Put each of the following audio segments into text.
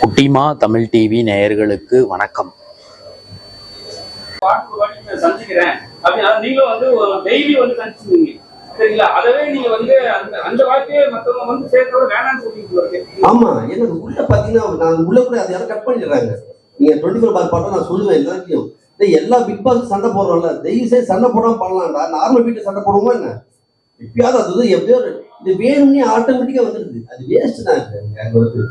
குட்டிமா தமிழ் டிவி நேயர்களுக்கு வணக்கம். ஆமா எனக்கு உள்ள பாத்தீங்கன்னா நான் உள்ள கூட அதை யாரும் கட் பண்ணிடுறாங்க. நீங்க டுவெண்ட்டி ஃபோர் பார் பாட்டா நான் சொல்லுவேன் எல்லாத்தையும். எல்லா பிக் பாஸ் சண்டை போடுறோம்ல தயவு செய்து சண்டை போடாம பண்ணலாம்டா. நார்மல் வீட்டுல சண்டை போடுவோமா என்ன? இப்பயாவது அது வந்து எப்படியோ இது வேணும்னே ஆட்டோமேட்டிக்கா வந்துருது அது வேஸ்ட் தான் வந்து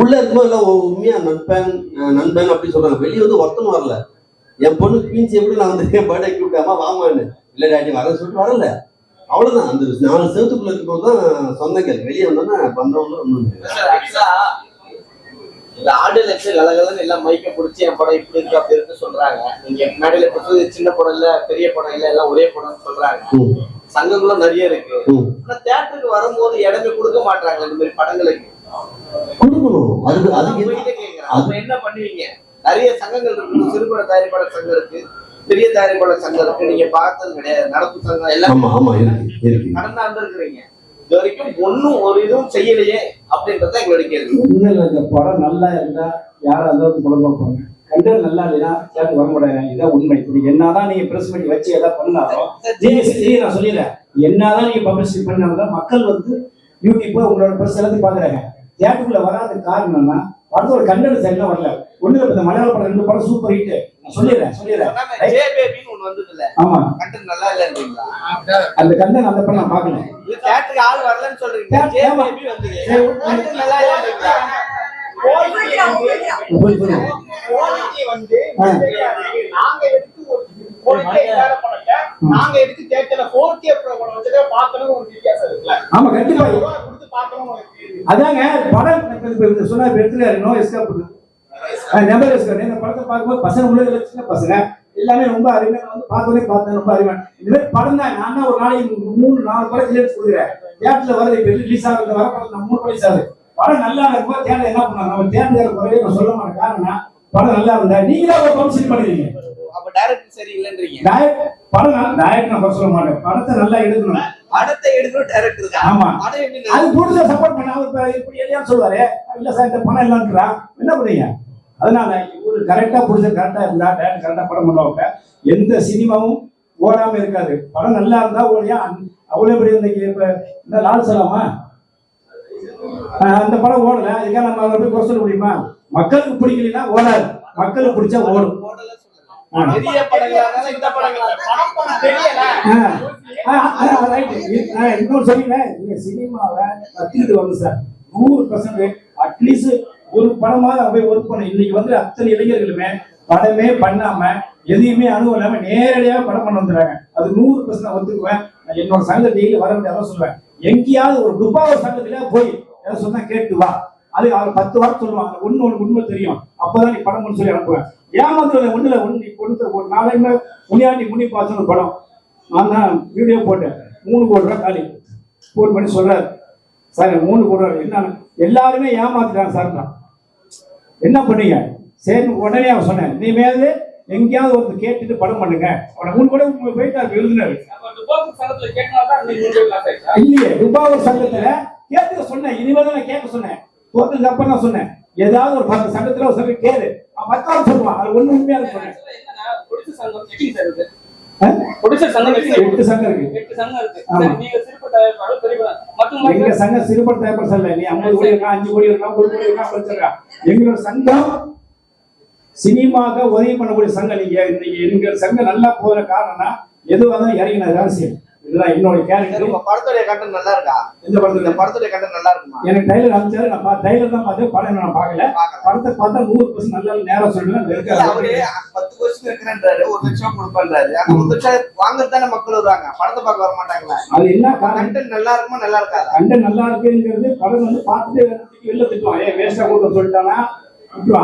உள்ள இருக்கும்போது எல்லாம் உண்மையா நண்பன் நண்பன் அப்படி சொல்றாங்க. வெளியே வந்து ஒருத்தனும் வரல. என் பொண்ணு பீன்ஸ் எப்படி நான் வந்து என் பர்த்டே கூப்பிட்டாமா வாமான்னு இல்ல டாடி வரேன்னு சொல்லிட்டு வரல. அவ்வளவுதான். அந்த நாலு செவத்துக்குள்ள இருக்கும்போது தான் சொந்தங்கள். வெளியே வந்தோன்னா பந்தவங்க ஒன்றும் இந்த ஆடியோ லட்சம் கலகலன்னு எல்லாம் மைக்க பிடிச்சி என் படம் இப்படி இருக்கு அப்படி இருக்கு சொல்றாங்க. நீங்க கொடுத்தது சின்ன படம் இல்ல பெரிய படம் இல்ல எல்லாம் ஒரே படம்னு சொல்றாங்க. சங்கங்களும் நிறைய இருக்கு. ஆனா தியேட்டருக்கு வரும்போது இடமே கொடுக்க மாட்டாங்க இந்த மாதிரி படங்களுக்கு கொடுக்கணும். அதுக்கு அதுக்கு என்ன- பண்ணுவீங்க? நிறைய சங்கங்கள் இருக்கு. சிறுபட தயாரிப்பாளர் சங்கம் இருக்கு. பெரிய தயாரிப்பாளர் சங்கம் இருக்கு. நீங்க பார்த்தது கிடையாது. நடப்பு சங்கம் எல்லாம் ஆமா ஆமா இருக்கு இருக்கு. கடந்த ஆண்டு இருக்கிறீங்க இது வரைக்கும் ஒண்ணும் ஒரு இதுவும் செய்யலையே அப்படின்றத எங்களுடைய கேள்வி. இந்த படம் நல்லா இருந்தா யாரும் அந்த அளவுக்கு கண்டல் நல்லா இல்லைன்னா சேர்த்து வர முடியாது இதான் உண்மை. இப்படி என்னதான் நீங்க பிரஸ் பண்ணி வச்சு எதாவது பண்ணாலும் சரி நான் சொல்லிடுறேன். என்னதான் நீங்க பப்ளிசிட்டி பண்ணாலும் மக்கள் வந்து யூடியூப் உங்களோட பிரஸ் எல்லாத்தையும் பாக்குறாங்க தியேட்டருக்குள்ள வராத காரணம் என்னன்னா படத்தோட கண்டென்ட் சரியா வரல. ஒண்ணு இந்த மலையாள படம் ரெண்டு படம் சூப்பர் ஹிட் நான் சொல்லிடுறேன் சொல்லிடுறேன். இல்ல ஆமா. கண்டென்ட் நல்லா இல்லன்றீங்களா அந்த கண்டென்ட் அந்த படம் நான் பார்க்கல. இது தியேட்டருக்கு ஆள் வரலன்னு சொல்றீங்க. ஜே. பேபி content நல்லா இல்லன்றீங்களா குவாலிட்டி வந்து. நாங்க எடுத்து வேற பண்ணல. நாங்க எடுத்து 4K program வச்சதே பார்க்கணும்னு ஒரு வித்தியாசம் இருக்குல்ல. ஆமா கண்டிப்பா. கொடுத்து இது. அதாங்க படம் சொன்னா இப்ப எடுத்துக்காரு நோ எஸ்கேப் நெவர் எஸ்கேப் இந்த படத்தை பார்க்கும்போது பசங்க உள்ள சின்ன பசங்க எல்லாமே ரொம்ப அருமையா வந்து பார்த்தோன்னே பார்த்தேன். ரொம்ப அருமையா. இந்த மாதிரி படம் தான். நான் ஒரு நாளைக்கு மூணு நாலு படம் கிளியர் கொடுக்குறேன். வரது இப்ப ரிலீஸ் ஆகுது? வர படம் மூணு ஆகுது. படம் நல்லா இருக்கும்போது தேட்டர் என்ன பண்ணாங்க நம்ம தேட்டர் குறைய நான் சொல்ல மாட்டேன். காரணம் படம் நல்லா இருந்தா நீங்க தான் ஒரு பம்சல் பண்ணுறீங்க அப்ப டைரக்டர் சரி இல்லன்றீங்க டயட் படம் டயட் நான் சொல்ல மாட்டேன். படத்தை நல்லா எடுக்கணும். படத்தை எடுக்கணும் டைரக்டர் தான் ஆமா. அது புதுசா சப்போர்ட் பண்ண அவர் இப்ப இப்படி எதையா சொல்லுவாரு. இல்ல சார் இந்த பணம் இல்லைன்றா. என்ன பண்ணீங்க? அதனால இவரு கரெக்டா புடிச்ச கரெக்டா இருந்தா டேரக்ட் கரெக்டா படம் பண்ணுவாங்க. எந்த சினிமாவும் ஓடாம இருக்காது. படம் நல்லா இருந்தா ஓடியா அவ்வளவு பெரிய இந்த லால் சலாமா? அந்த படம் ஓடல. அதுக்காக நம்ம அதை போய் குறை சொல்ல முடியுமா? மக்களுக்கு பிடிக்கலன்னா ஓடாது. மக்களுக்கு பிடிச்சா ஓடும். இன்னொரு சொல்லிங்களேன் நீங்க சினிமாவை கத்துக்கிட்டு வந்து சார் நூறு பர்சன்ட் அட்லீஸ்ட் ஒரு படமாவது போய் ஒர்க் பண்ண இன்னைக்கு வந்து அத்தனை இளைஞர்களுமே படமே பண்ணாம எதையுமே அனுபவம் இல்லாம நேரடியாக படம் பண்ண வந்துடுறாங்க. அது நூறு பர்சன்ட் ஒத்துக்குவேன். நான் என்னோட சங்கத்தை டெய்லி வர முடியாது அதான் சொல்லுவேன். எங்கேயாவது ஒரு துப்பாவூர் சங்கத்துல போய் சொன்னா கேட்டு வா. அது அவர் பத்து வாரம் சொல்லுவாங்க. ஒண்ணு உனக்கு உண்மை தெரியும். அப்பதான் நீ படம் சொல்லி அனுப்புவேன். ஏமாந்து ஒண்ணுல ஒண்ணு ஒண்ணு ஒரு நாளைக்கு முனியாண்டி முனி பாசன படம். நான் தான் வீடியோ போட்டேன். மூணு கோடி ரூபா காலி. ஃபோன் பண்ணி சொல்றாரு. சார் மூணு கோடி ரூபா என்ன எல்லாருமே ஏமாத்திட்டாங்க சார் நான் என்ன பண்ணீங்க? சரி உடனே அவன் சொன்னேன் நீ மேலே எங்கேயாவது ஒருத்தர் கேட்டுட்டு படம் பண்ணுங்க. அவனை மூணு கூட உங்களுக்கு பேர் ஆயிடுச்சா. இல்லையே துபாவூர் சங்கத்துல கேட்க சொன்னேன். இனிமேல் தான் நான் கேட்க சொன்னேன். தோட்டத்துக்கு தப்ப நான் சொன்னேன். ஏதாவது ஒரு பத்து சங்கத்துல ஒரு சங்கம் கேளு. பத்தாவது சொல்லுவான். அது ஒண்ணு உண்மையா சொன்னேன். Actually சங்கம் இருக்கு எட்டு சங்கம் இருக்கு. எட்டு சங்கம் இருக்கு எங்க சங்கம் சிறுபட தேப்பர் சொல்ல நீ ஐம்பது கோடி இருக்கா அஞ்சு கோடி இருக்கா ஒரு கோடி இருக்கா படிச்சிருக்கா. எங்களோட சங்கம் சினிமாக்க உதவி பண்ணக்கூடிய சங்கம். நீங்க இன்னைக்கு எங்க சங்கம் நல்லா போற காரணம்னா எதுவாக தான் இறங்கினது அரசியல் இதுதான் என்னோட கேரக்டர் உங்க படத்துடைய கண்டென்ட் நல்லா இருக்கா? இந்த இந்த படத்துல படத்துடைய கண்டென்ட் நல்லா இருக்குமா? எனக்கு டைலர் அமைச்சாரு நான் டைலர் தான் பார்த்தேன் படம் நான் பார்க்கல. படத்தை பார்த்தா நூறு பர்சன்ட் நல்லா நேரம் சொல்லுவேன் அவரே பத்து கொஸ்டின் இருக்கிறன்றாரு ஒரு லட்சம் கொடுப்பேன்றாரு. அந்த ஒரு லட்சம் வாங்குறது தானே மக்கள் வருவாங்க? படத்தை பார்க்க வர மாட்டாங்களா? அது என்ன கண்டென்ட் நல்லா இருக்குமா நல்லா இருக்காதா? கண்ட நல்லா இருக்குங்கிறது படம் வந்து பார்த்துட்டு வெளில திட்டுவான். ஏன் வேஸ்டா கொடுத்து சொல்லிட்டானா?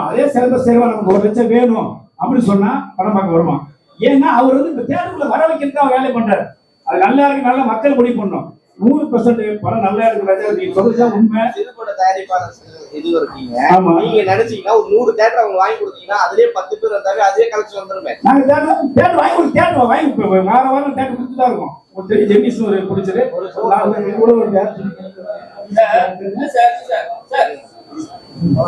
அதே சிலபஸ் சேவா நமக்கு ஒரு லட்சம் வேணும் அப்படின்னு சொன்னா படம் பார்க்க வருவான். ஏன்னா அவர் வந்து இந்த தேட்டருக்குள்ள வர வைக்கிறதுக்கு அவர் வேலை பண்றாரு. அது நல்லா இருக்கு நல்லா மக்கள் முடிவு பண்ணணும் நூறு பர்சன்ட் படம் நல்லா இருக்கு ராஜா. நீ சொல்றதுதான் உண்மை. சிறுபட தயாரிப்பாளர் இது இருக்கீங்க ஆமா. நீங்க நினைச்சீங்கன்னா ஒரு நூறு தேட்டர் அவங்க வாங்கி கொடுத்தீங்கன்னா அதுலயே பத்து பேர் வந்தாவே அதே கலெக்ஷன் வந்துருமே. நாங்க தேட்டர் தேட்டர் வாங்கி ஒரு தேட்டர் வாங்கி வார வாரம் தேட்டர் கொடுத்து தான் இருக்கோம். ஒரு ஜெமிஸ் ஒரு பிடிச்சது. கூட ஒரு இல்ல சார், சார், சார்.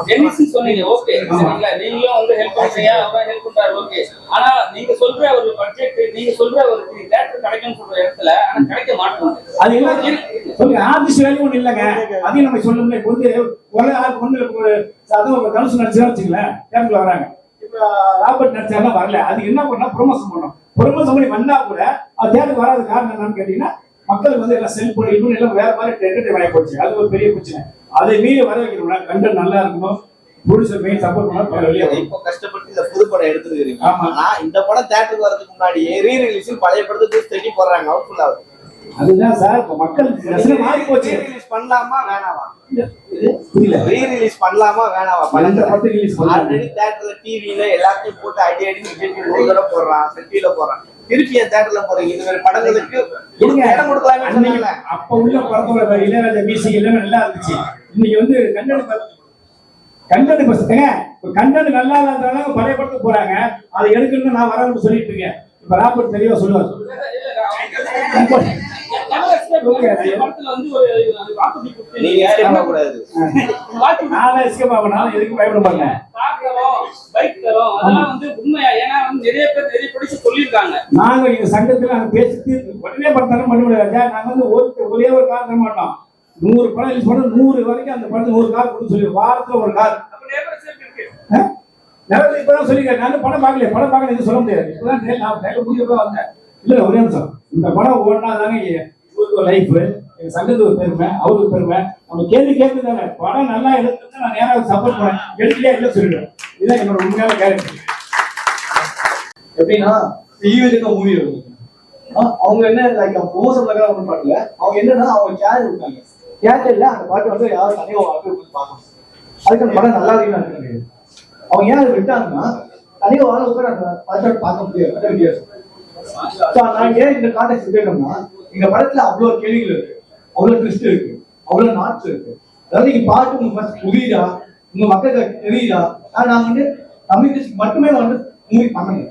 ஜெனிஸ் சொன்னீங்க ஓகே சரிங்களா? நீங்களும் வந்து ஹெல்ப் பண்றீங்க அவரும் ஹெல்ப் பண்றாரு ஓகே ஆனா நீங்க சொல்ற ஒரு பட்ஜெட் நீங்க சொல்ற ஒரு தேட்டர் கிடைக்கும்னு சொல்ற இடத்துல ஆனா கிடைக்க மாட்டேங்குது அது என்ன சொல்லுங்க ஆர்டிஸ்ட் வேலையும் ஒண்ணு இல்லைங்க. அதையும் நம்ம சொல்லணும் இப்போ வந்து ஒரே ஆள் ஒண்ணு ஒரு அதுவும் ஒரு தனுசு நடிச்சா வச்சுங்களேன் தேட்டர்ல வராங்க. இப்போ ராபர்ட் நடிச்சாலும் வரல. அது என்ன பண்ணா ப்ரொமோஷன் பண்ணணும் ப்ரொமோஷன் பண்ணி வந்தா கூட அது தேட்டருக்கு வராது காரணம் என்னன்னு கேட்டீங்கன்னா மக்களுக்கு வந்து எல்லாம் செல்போன் இன்னும் எல்லாம் வேற மாதிரி என்டர்டைன் ஆகி போச்சு. அது ஒரு பெரிய பிரச்சனை. அதை மீறி வர வைக்கணும்னா கண்டென்ட் நல்லா இருக்கணும். ப்ரொடியூசர் மெயின் சப்போர்ட் பண்ணா. இப்போ கஷ்டப்பட்டு இந்த புது படம் எடுத்துருக்கீங்க ஆமா. இந்த படம் தேட்டருக்கு வரதுக்கு முன்னாடியே ரீ ரிலீஸில் பழைய படத்துக்கு தட்டி போடுறாங்க. அவுட்ஃபுல் ஆகுது. அதுதான் சார் மக்கள் ரசனை மாறி போச்சு. ரிலீஸ் பண்ணலாமா வேணாமா புரியல. ரீ ரிலீஸ் பண்ணலாமா வேணாமா எந்த படத்தை படத்தை ரிலீஸ் பண்ணாங்க ஆல்ரெடி தேட்டர்ல டிவில எல்லாத்தையும் போட்டு அடி அடி விஜய் போடுறான் சட்டியில போடுறான். திருப்பி என் தேட்டர்ல போறீங்க இந்த மாதிரி படங்களுக்கு. இடம் கொடுக்கலாமே அன்னைக்கு சொன்னாங்கல்ல அப்ப உள்ள படத்தோட இளையராஜா மியூசிக் எல்லாமே நல்லா இருந்துச்சு. இன்னைக்கு வந்து கண்டென்ட் பசங்க இப்ப கண்டென்ட் நல்லா இல்லாதனால பழைய படத்துக்கு போறாங்க. அதை எடுக்கணும்னு நான் வரேன்னு சொல்லிட்டு இருக்கேன். இப்ப ராபர்ட் தெளிவா சொல்லுவார். ஆகணும் எதுக்கு பயப்பட மாட்டேன் நிறைய பேர் நிறைய படிச்சு சொல்லியிருக்காங்க. நாங்க எங்க சங்கத்துல நாங்க பேசி உடனே படத்தாலும் பண்ண முடியாது. நாங்க வந்து ஒரு ஒரே ஒரு கார் தர மாட்டோம். நூறு படம் ரிலீஸ் பண்ண நூறு வரைக்கும் அந்த படத்துக்கு நூறு கார் கொடுத்து சொல்லி வாரத்துல ஒரு கார். நேரம் நிறைய இப்பதான் சொல்லிக்கிறேன் நான் படம் பார்க்கல. படம் பார்க்கல எதுவும் சொல்ல முடியாது. இப்பதான் நான் நேரில் முடிஞ்சப்பதான் வந்தேன். இல்ல ஒரே நிமிஷம். இந்த படம் ஓடினாதாங்க இவருக்கு லைஃப் எங்க சங்கத்துக்கு பெருமை அவருக்கு பெருமை. நம்ம கேள்வி கேட்டு தானே படம் நல்லா எடுத்துட்டு நான் நேராக சப்போர்ட் பண்ணேன் எடுத்துட்டே இல்லை சொல்லிடுவேன். இதுதான் என்னோட உண்மையான கேரக்டர் எப்படின்னா ஈவெண்ட்டுக்கு மூவி வருது அவங்க என்ன லைக் மோசம் பிரகாரம் ஒன்றும் பண்ணல. அவங்க என்னன்னா அவங்க கேர் இருக்காங்க. கேட்டர்ல அந்த பாட்டு வந்து யாரும் தனியாக வாழ்க்கை உட்காந்து பார்க்கணும். அதுக்கு அந்த படம் நல்லா இருக்குன்னு கிடையாது அவங்க ஏன் அதை விட்டாங்கன்னா தனியாக வாழ உட்கார அந்த படத்தை பார்க்க முடியாது. அதான் வித்தியாசம். நான் ஏன் இந்த காண்டெக்ட் கேட்டோம்னா இந்த படத்துல அவ்வளோ கேள்விகள் இருக்கு. அவ்வளோ ட்விஸ்ட் இருக்கு. அவ்வளோ நாட்ஸ் இருக்கு. அதாவது நீங்க பாட்டு உங்க ஃபர்ஸ்ட் புரியுதா? உங்க மக்களுக்கு தெரியுதா? ஆனா நாங்க வந்து தமிழ் மட்டுமே வந்து மூவி பண்ணணும்.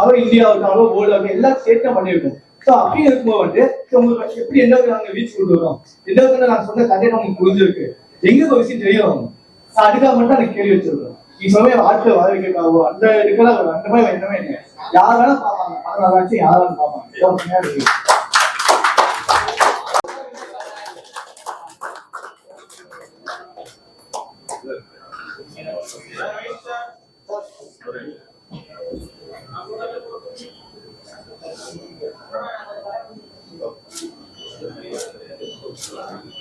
அவர் இந்தியாவுக்கு அவ்வளோ எல்லாம் சேர்த்து பண்ணியிருக்கோம். ஸோ அப்படி இருக்கும்போது வந்து உங்களுக்கு எப்படி எந்த அளவுக்கு நாங்கள் ரீச் வரோம்? எந்த அளவுக்கு நான் சொன்ன கதை நமக்கு புரிஞ்சிருக்கு. எங்க ஒரு விஷயம் தெரிய வரும்? நான் அதுக்காக மட்டும் எனக்கு கேள்வி வச்சிருக்கோம் நீ சொன்ன ஆட்கள் வர வைக்கிறதாவோ அந்த இதுக்கெல்லாம் அந்த மாதிரி எண்ணமே இல்லை யார் வேணா பார்ப்பாங்க. பதினாறு யார் வேணா பார்ப்பாங்க. Thank you. இருக்கு ஆ